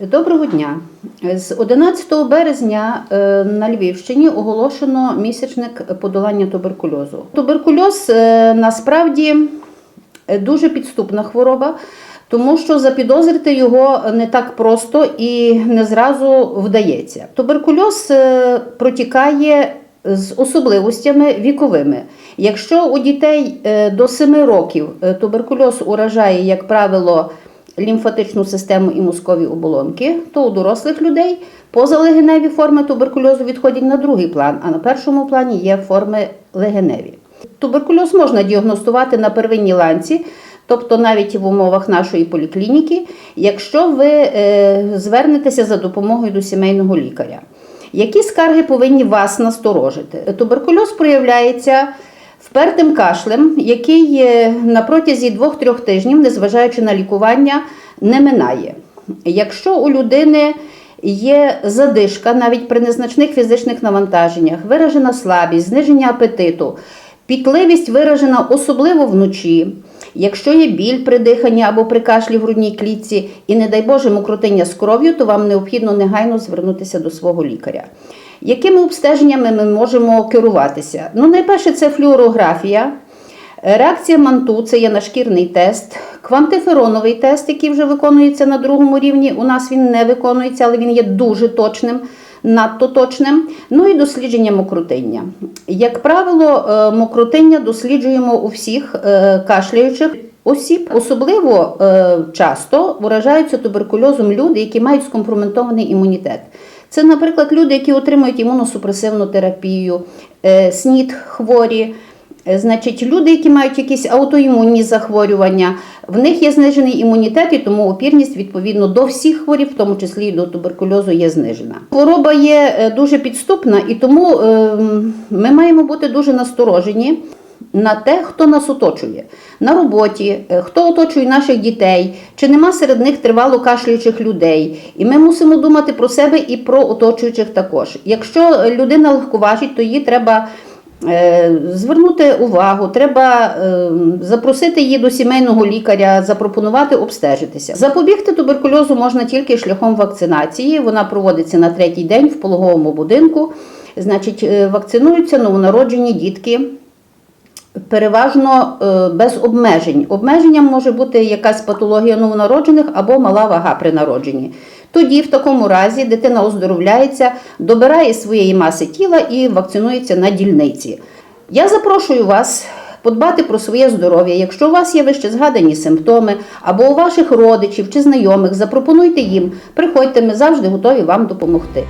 Доброго дня. З 11 березня е, на Львівщині оголошено місячник подолання туберкульозу. Туберкульоз е, насправді е, дуже підступна хвороба, тому що запідозрити його не так просто і не зразу вдається. Туберкульоз протікає з особливостями віковими. Якщо у дітей до 7 років туберкульоз уражає, як правило, лімфатичну систему і мозкові оболонки, то у дорослих людей позалегеневі форми туберкульозу відходять на другий план, а на першому плані є форми легеневі. Туберкульоз можна діагностувати на первинній ланці, тобто навіть в умовах нашої поліклініки, якщо ви е, звернетеся за допомогою до сімейного лікаря. Які скарги повинні вас насторожити? Туберкульоз проявляється впертим кашлем, який на протязі 2-3 тижнів, незважаючи на лікування, не минає. Якщо у людини є задишка навіть при незначних фізичних навантаженнях, виражена слабість, зниження апетиту, пітливість виражена особливо вночі. Якщо є біль при диханні або при кашлі в грудній клітці і, не дай Боже, мокротиння з кров'ю, то вам необхідно негайно звернутися до свого лікаря. Якими обстеженнями ми можемо керуватися? Ну, найперше, це флюорографія. Реакція манту це є нашкірний тест, квантифероновий тест, який вже виконується на другому рівні. У нас він не виконується, але він є дуже точним, надто точним. Ну і дослідження мокротиння. Як правило, е, мокротиння досліджуємо у всіх е, кашляючих. Осіб особливо е, часто вражаються туберкульозом люди, які мають скомпрометований імунітет. Це, наприклад, люди, які отримують імуносупресивну терапію, е, СНІД хворі, Е, Значить, люди, які мають якісь аутоімунні захворювання, в них є знижений імунітет, і тому опірність відповідно до всіх хворіб, в тому числі і до туберкульозу, є знижена. Хвороба є е, дуже підступна, і тому е, ми маємо бути дуже насторожені на те, хто нас оточує на роботі, е, хто оточує наших дітей, чи нема серед них тривало кашляючих людей. І ми мусимо думати про себе і про оточуючих також. Якщо людина легковажить, то її треба. Е, Звернути увагу, треба е, запросити її до сімейного лікаря, запропонувати обстежитися. Запобігти туберкульозу можна тільки шляхом вакцинації. Вона проводиться на третій день в пологовому будинку. Значить, вакцинуються новонароджені дітки. Переважно е, без обмежень. Обмеженням може бути якась патологія новонароджених або мала вага при народженні. Тоді, в такому разі, дитина оздоровляється, добирає своєї маси тіла і вакцинується на дільниці. Я запрошую вас подбати про своє здоров'я. Якщо у вас є вище згадані симптоми, або у ваших родичів чи знайомих, запропонуйте їм, приходьте, ми завжди готові вам допомогти.